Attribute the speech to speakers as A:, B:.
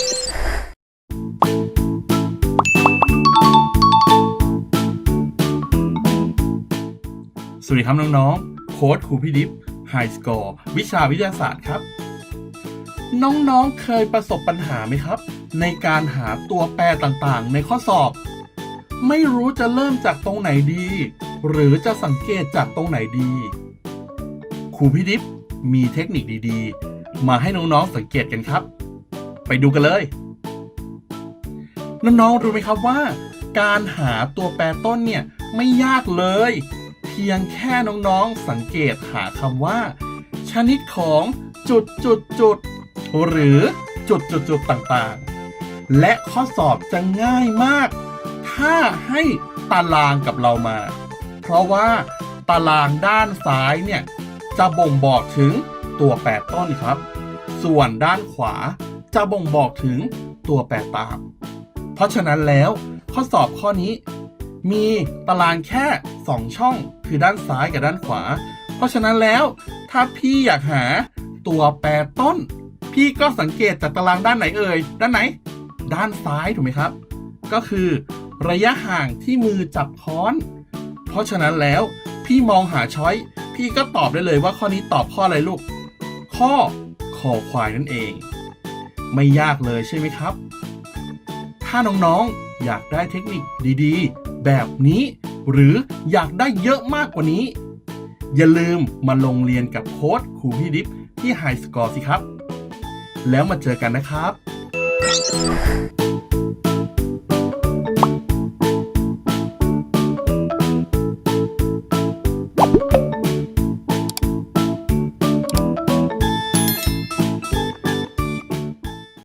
A: สวัสดีครับน้องๆ โค้ดครูพี่ดิฟไฮสกอร์วิชาวิทยาศาสตร์ครับ น้องๆ เคยประสบปัญหาไหมครับ ในการหาตัวแปรต่างๆ ในข้อสอบ ไม่รู้จะเริ่มจากตรงไหนดี หรือจะสังเกตจากตรงไหนดีครูพี่ดิฟมีเทคนิคดีๆ มาให้น้องๆ สังเกตกันครับ ไปดูกันเลยน้องๆรู้ไหมครับว่า การหาตัวแปรต้นเนี่ยไม่ยากเลย เพียงแค่น้องๆสังเกตหาคำว่า ชนิดของจุดจุดจุดหรือจุดจุดจุดต่างๆ และข้อสอบจะง่ายมาก ถ้าให้ตารางกับเรามา เพราะว่าตารางด้านซ้ายเนี่ยจะบ่งบอกถึงตัวแปรต้นครับ ส่วนด้านขวา จะบ่งบอกถึงตัวแปรตาม เพราะฉะนั้นแล้วข้อสอบข้อนี้ มีตารางแค่ 2 ช่องคือด้านซ้ายกับด้านขวา เพราะฉะนั้นแล้วถ้าพี่อยากหาตัวแปรต้น พี่ก็สังเกตจากตารางด้านไหนเอ่ย ด้านไหน ด้านซ้ายถูกไหมครับ ก็คือระยะห่างที่มือจับค้อน เพราะฉะนั้นแล้วพี่มองหาช้อย พี่ก็ตอบได้เลยว่าข้อนี้ตอบข้ออะไรลูก ข้อคอควายนั่นเอง ไม่ยากเลยใช่ไหมครับ ถ้าน้องๆ อยากได้เทคนิคดีๆ แบบนี้ หรืออยากได้เยอะมากกว่านี้ อย่าลืมมาลงเรียนกับโค้ดครูพี่ดิฟที่ไฮสกอร์สิครับ แล้วมาเจอกันนะครับ